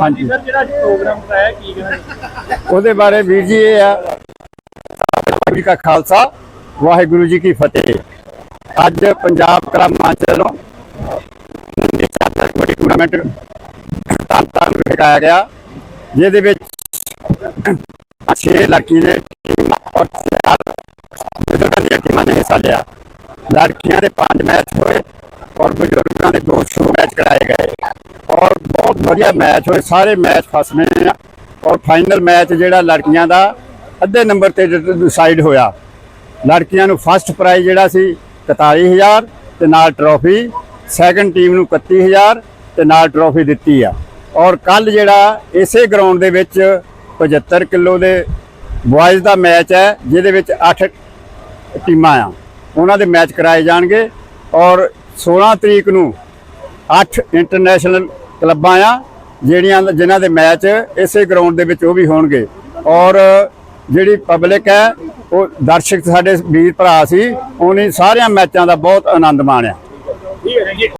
ਹਾਂਜੀ। ਸਰ ਜਿਹੜਾ ਪ੍ਰੋਗਰਾਮ ਕਰਾਇਆ ਕੀ ਕਹਿਣਾ ਉਹਦੇ ਬਾਰੇ ਵੀਰ ਜੀ ਇਹ ਆ। ਵਾਹਿਗੁਰੂ ਜੀ ਕਾ ਖਾਲਸਾ ਵਾਹਿਗੁਰੂ ਜੀ ਕੀ ਫਤਿਹ। ਅੱਜ ਪੰਜਾਬ ਕਰਾਮਾਂਚ ਵੱਲੋਂ ਕਬੱਡੀ ਟੂਰਨਾਮੈਂਟ ਨੂੰ ਖਿਡਾਇਆ ਗਿਆ। ਜਿਹਦੇ ਵਿੱਚ ਛੇ ਲੜਕੀ ਨੇ ਟੀਮਾਂ ਔਰ ਬਜ਼ੁਰਗਾਂ ਦੀਆਂ ਟੀਮਾਂ ਨੇ ਹਿੱਸਾ ਲਿਆ। ਲੜਕੀਆਂ ਦੇ ਪੰਜ ਮੈਚ ਹੋਏ ਔਰ ਬਜ਼ੁਰਗਾਂ ਦੇ ਦੋ ਸ਼ੋ ਮੈਚ ਕਰਾਏ ਗਏ। ਬਹੁਤ ਵਧੀਆ ਮੈਚ ਹੋਏ, ਸਾਰੇ ਮੈਚ ਫਸਵੇਂ ਆ। ਔਰ ਫਾਈਨਲ ਮੈਚ ਜਿਹੜਾ ਲੜਕੀਆਂ ਦਾ ਅੱਧੇ ਨੰਬਰ ਤੇ ਡਿਸਾਈਡ ਹੋਇਆ। ਲੜਕੀਆਂ ਨੂੰ ਫਸਟ ਪ੍ਰਾਈਜ਼ ਜਿਹੜਾ ਸੀ 41000 ਤੇ ਨਾਲ ਟਰੋਫੀ ਸੈਕੰਡ ਟੀਮ ਨੂੰ 31000 ਤੇ ਨਾਲ ਟਰੋਫੀ ਦਿੱਤੀ ਆ। ਔਰ ਕੱਲ ਜਿਹੜਾ ਇਸੇ ਗਰਾਊਂਡ ਦੇ ਵਿੱਚ 75 ਕਿਲੋ ਦੇ ਬॉयਜ਼ ਦਾ ਮੈਚ ਹੈ, ਜਿਹਦੇ ਵਿੱਚ 8 ਟੀਮਾਂ ਆ। ਉਹਨਾਂ ਦੇ ਮੈਚ ਕਰਾਏ ਜਾਣਗੇ। ਔਰ 16 ਤਰੀਕ ਨੂੰ 8 ਇੰਟਰਨੈਸ਼ਨਲ ਕਲੱਬਾਂ ਆ, ਜਿਹੜੀਆਂ ਜਿਨ੍ਹਾਂ ਦੇ ਮੈਚ ਇਸੇ ਗਰਾਊਂਡ ਦੇ ਵਿੱਚ ਉਹ ਵੀ ਹੋਣਗੇ। ਔਰ ਜਿਹੜੀ ਪਬਲਿਕ ਹੈ, ਉਹ ਦਰਸ਼ਕ ਸਾਡੇ ਵੀਰ ਭਰਾ ਸੀ, ਉਹਨੇ ਸਾਰਿਆਂ ਮੈਚਾਂ ਦਾ ਬਹੁਤ ਆਨੰਦ ਮਾਣਿਆ।